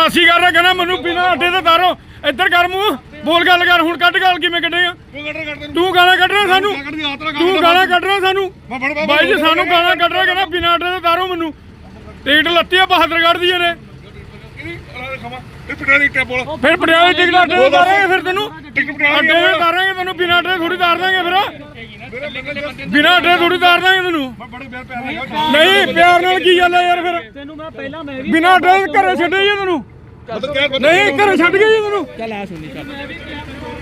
ਬਦਮਾਸ਼ੀ ਕਰ ਰਿਹਾ ਕਹਿੰਦਾ ਮੈਨੂੰ ਬਿਨਾਂ ਅੱਡੇ ਤੇ ਤਾਰੋ ਇੱਧਰ ਕਰ ਮੂੰਹ ਬੋਲ ਗੱਲ ਕਰ ਹੁਣ ਕੱਢ ਗੱਲ ਕਿਵੇਂ ਕੱਢੇਗਾ ਤੂੰ ਗਾਲਾਂ ਕੱਢ ਰਿਹਾ ਸਾਨੂੰ? ਤੂੰ ਗਾਲਾਂ ਕੱਢ ਰਿਹਾ ਸਾਨੂੰ? ਬਾਈ ਜੀ ਸਾਨੂੰ ਗਾਲਾਂ ਕੱਢ ਰਿਹਾ ਕਹਿੰਦਾ ਬਿਨਾਂ ਅੱਡੇ ਤੇ ਤਾਰੋ ਮੈਨੂੰ। ਟਿਕਟ ਲੱਤੀ ਆ ਬਹਾਦਰਗੜ੍ਹ ਦੀ ਇਹਨੇ। ਫਿਰ ਪਟਿਆਲੇ ਟਿਕਟ ਅੱਡੇ ਤੇ ਤਾਰਾਂਗੇ ਫਿਰ ਤੈਨੂੰ। ਟਿਕਟ ਪਟਿਆਲੇ ਤਾਰਾਂਗੇ ਤੈਨੂੰ ਬਿਨਾਂ ਅੱਡੇ ਥੋੜੀ ਤਾਰ ਦਾਂਗੇ ਫਿਰ। ਬਿਨਾਂ ਅੱਡੇ ਥੋੜੀ ਤਾਰ ਦਾਂਗੇ ਤੈਨੂੰ ਨਹੀਂ ਪਿਆਰ ਨਾਲ ਕੀ ਗੱਲ ਆ ਯਾਰ ਫਿਰ? ਤੈਨੂੰ ਮੈਂ ਪਹਿਲਾਂ ਮੈਂ ਵੀ ਬਿਨਾਂ ਅੱਡੇ ਘਰੇ ਛੱਡੇ ਜੀ ਤੈਨੂੰ। ਨਹੀਂ ਘਰੇ ਛੱਡ ਗਏ ਜੀ ਤੈਨੂੰ। ਚੱਲ ਆ ਸੁਣੀ ਚੱਲ।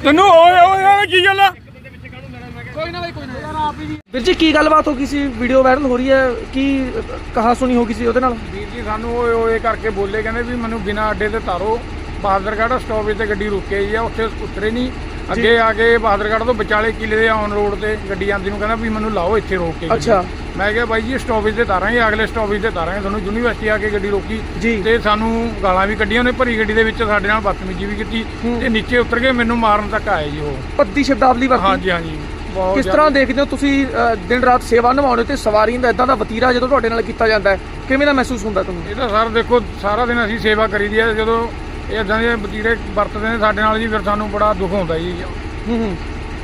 ਤੈਨੂੰ ਓਏ ਓਏ ਯਾਰ ਕੀ ਗੱਲ ਆ? ਵੀਰ ਜੀ ਕੀ ਗੱਲਬਾਤ ਹੋ ਗਈ ਸੀ? ਵੀਡੀਓ ਵਾਇਰਲ ਹੋ ਰਹੀ ਹੈ। ਕੀ ਕਹਾ ਸੁਣੀ ਹੋ ਗਈ ਸੀ ਉਹਦੇ ਨਾਲ? ਵੀਰ ਜੀ ਸਾਨੂੰ ਓਏ ਓਏ ਕਰਕੇ ਬੋਲੇ ਕਹਿੰਦੇ ਵੀ ਮੈਨੂੰ ਬਿਨਾਂ ਅੱਡੇ ਤੇ ਤਾਰੋ। ਬਹਾਦਰਗੜ੍ਹ ਸਟਾਪੇਜ ਤੇ ਗੱਡੀ ਰੁਕੇ ਜੀ ਆ ਉੱਥੇ ਉਤਰੇ ਨਹੀਂ। ਅੱਗੇ ਆ ਕੇ ਬਹਾਦਰਗੜ੍ਹ ਤੋਂ ਵਿਚਾਲੇ ਕਿਲੇ ਦੇ ਔਨ ਰੋਡ ਤੇ ਗੱਡੀ ਆਂਦੀ ਨੂੰ ਕਹਿੰਦਾ ਵੀ ਮੈਨੂੰ ਲਾਓ ਇੱਥੇ ਰੋਕ ਕੇ। ਅੱਛਾ। ਮੈਂ ਕਿਹਾ ਬਾਈ ਜੀ ਸਟਾਪੇਜ ਤੇ ਤਾਰਾਂਗੇ ਅਗਲੇ ਸਟਾਪੇਜ ਤੇ ਤਾਰਾਂਗੇ ਤੁਹਾਨੂੰ ਯੂਨੀਵਰਸਿਟੀ ਆ ਕੇ ਗੱਡੀ ਰੋਕੀ। ਤੇ ਸਾਨੂੰ ਗਾਲਾਂ ਵੀ ਕੱਢੀਆਂ ਉਹਨੇ ਭਰੀ ਗੱਡੀ ਦੇ ਵਿੱਚ ਸਾਡੇ ਨਾਲ ਬਦਤਮੀਜ਼ੀ ਵੀ ਕੀਤੀ। ਤੇ ਨੀਚੇ ਉਤਰ ਕੇ ਮੈਨੂੰ ਮਾਰਨ ਤੱਕ ਆਏ ਜੀ ਉਹ। ਪੱਦੀ ਸ਼ਬਦਾਵਲੀ ਵਰਤੀ। ਹਾਂਜੀ ਹਾਂਜੀ। ਕਿਸ ਤਰ੍ਹਾਂ ਦੇਖਦੇ ਹੋ ਤੁਸੀਂ ਦਿਨ ਰਾਤ ਸੇਵਾ ਨਿਭਾਉਂਦੇ ਹੋ ਤੇ ਸਵਾਰੀ ਦਾ ਇਦਾਂ ਦਾ ਵਤੀਰਾ ਜਦੋਂ ਤੁਹਾਡੇ ਨਾਲ ਕੀਤਾ ਜਾਂਦਾ ਹੈ? ਕਿਵੇਂ ਦਾ ਮਹਿਸੂਸ ਹੁੰਦਾ ਤੁਹਾਨੂੰ? ਇਹ ਤਾਂ ਸਰ ਦੇਖੋ ਸਾਰਾ ਦਿਨ ਅਸੀਂ ਸੇਵਾ ਕਰੀਦੀ ਹੈ ਜਦੋਂ ਇਹ ਇਦਾਂ ਦੇ ਵਤੀਰੇ ਵਰਤਦੇ ਨੇ ਸਾਡੇ ਨਾਲ ਜੀ ਫਿਰ ਸਾਨੂੰ ਬੜਾ ਦੁੱਖ ਹੁੰਦਾ ਜੀ। ਹੂੰ ਹੂੰ।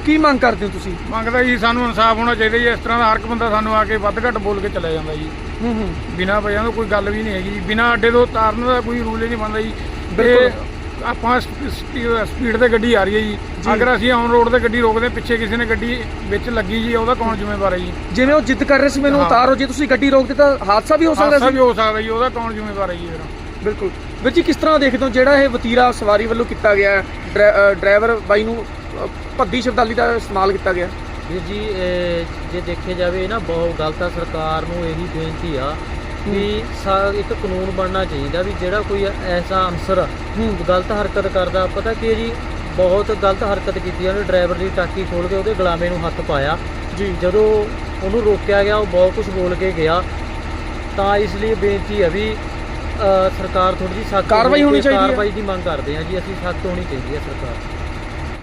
ਕੀ ਮੰਗ ਕਰਦੇ ਹੋ ਤੁਸੀਂ? ਮੰਗਦਾ ਜੀ ਸਾਨੂੰ ਇਨਸਾਫ ਹੋਣਾ ਚਾਹੀਦਾ ਜੀ। ਇਸ ਤਰ੍ਹਾਂ ਦਾ ਹਰ ਇੱਕ ਬੰਦਾ ਸਾਨੂੰ ਆ ਕੇ ਵੱਧ ਘੱਟ ਬੋਲ ਕੇ ਚਲਾ ਜਾਂਦਾ ਜੀ। ਹੂੰ ਹੂੰ। ਬਿਨਾਂ ਵਜ੍ਹਾ ਤੋਂ ਕੋਈ ਗੱਲ ਵੀ ਨਹੀਂ ਹੈਗੀ ਜੀ। ਬਿਨਾਂ ਅੱਡੇ ਤੋਂ ਤਾਰਨ ਦਾ ਕੋਈ ਰੂਲ ਹੀ ਨਹੀਂ ਬਣਦਾ ਜੀ। ਤੇ ਆਪਾਂ ਸਪੀਡ ਤੇ ਗੱਡੀ ਆ ਰਹੀ ਹੈ ਜੀ। ਅਗਰ ਅਸੀਂ ਔਨ ਰੋਡ ਤੇ ਗੱਡੀ ਰੋਕਦੇ ਪਿੱਛੇ ਕਿਸੇ ਨੇ ਗੱਡੀ ਵਿੱਚ ਲੱਗੀ ਜੀ ਉਹਦਾ ਕੌਣ ਜ਼ਿੰਮੇਵਾਰ ਹੈ ਜੀ? ਜਿਵੇਂ ਉਹ ਜਿੱਦ ਕਰ ਰਹੇ ਸੀ ਮੈਨੂੰ। ਉਤਾਰੋ ਜੇ ਤੁਸੀਂ ਗੱਡੀ ਰੋਕਦੇ ਤਾਂ ਹਾਦਸਾ ਵੀ ਹੋ ਸਕਦਾ ਹਾਦਸਾ ਸੀ। ਵੀ ਹੋ ਸਕਦਾ ਜੀ ਉਹਦਾ ਕੌਣ ਜ਼ਿੰਮੇਵਾਰ ਹੈ ਜੀ ਫਿਰ? ਬਿਲਕੁਲ। ਵੀਰ ਜੀ ਕਿਸ ਤਰ੍ਹਾਂ ਦੇਖਦੇ ਹੋ ਜਿਹੜਾ ਇਹ ਵਤੀਰਾ ਸਵਾਰੀ ਵੱਲੋਂ ਕੀਤਾ ਗਿਆ ਡਰਾਈਵਰ ਬਾਈ ਨੂੰ ਭੱਦੀ ਸ਼ਬਦਾਵਲੀ ਦਾ ਇਸਤੇਮਾਲ ਕੀਤਾ ਗਿਆ। ਵੀਰ ਜੀ ਜੇ ਦੇਖਿਆ ਜਾਵੇ ਇਹ ਨਾ ਬਹੁਤ ਗਲਤ ਆ। ਸਰਕਾਰ ਨੂੰ ਇਹੀ ਬੇਨਤੀ ਆ ਵੀ ਇੱਕ ਕਾਨੂੰਨ ਬਣਨਾ ਚਾਹੀਦਾ ਵੀ ਜਿਹੜਾ ਕੋਈ ਐਸਾ ਅਨਸਰ ਗਲਤ ਹਰਕਤ ਕਰਦਾ। ਪਤਾ ਕੀ ਜੀ ਬਹੁਤ ਗਲਤ ਹਰਕਤ ਕੀਤੀ ਉਹਨੇ ਡਰਾਈਵਰ ਦੀ ਟਾਕੀ ਖੋਲ ਕੇ ਉਹਦੇ ਗੁਲਾਮੇ ਨੂੰ ਹੱਥ ਪਾਇਆ। ਜੀ। ਜਦੋਂ ਉਹਨੂੰ ਰੋਕਿਆ ਗਿਆ ਉਹ ਬਹੁਤ ਕੁਝ ਬੋਲ ਕੇ ਗਿਆ। ਤਾਂ ਇਸ ਲਈ ਬੇਨਤੀ ਹੈ ਵੀ ਸਰਕਾਰ ਥੋੜੀ ਜਿਹੀ ਸਖਤ ਕਾਰਵਾਈ ਹੋਣੀ ਚਾਹੀਦੀ ਹੈ। ਕਾਰਵਾਈ ਦੀ ਮੰਗ ਕਰਦੇ ਆ ਜੀ ਅਸੀਂ ਸਖਤ ਹੋਣੀ ਚਾਹੀਦੀ ਹੈ ਸਰਕਾਰ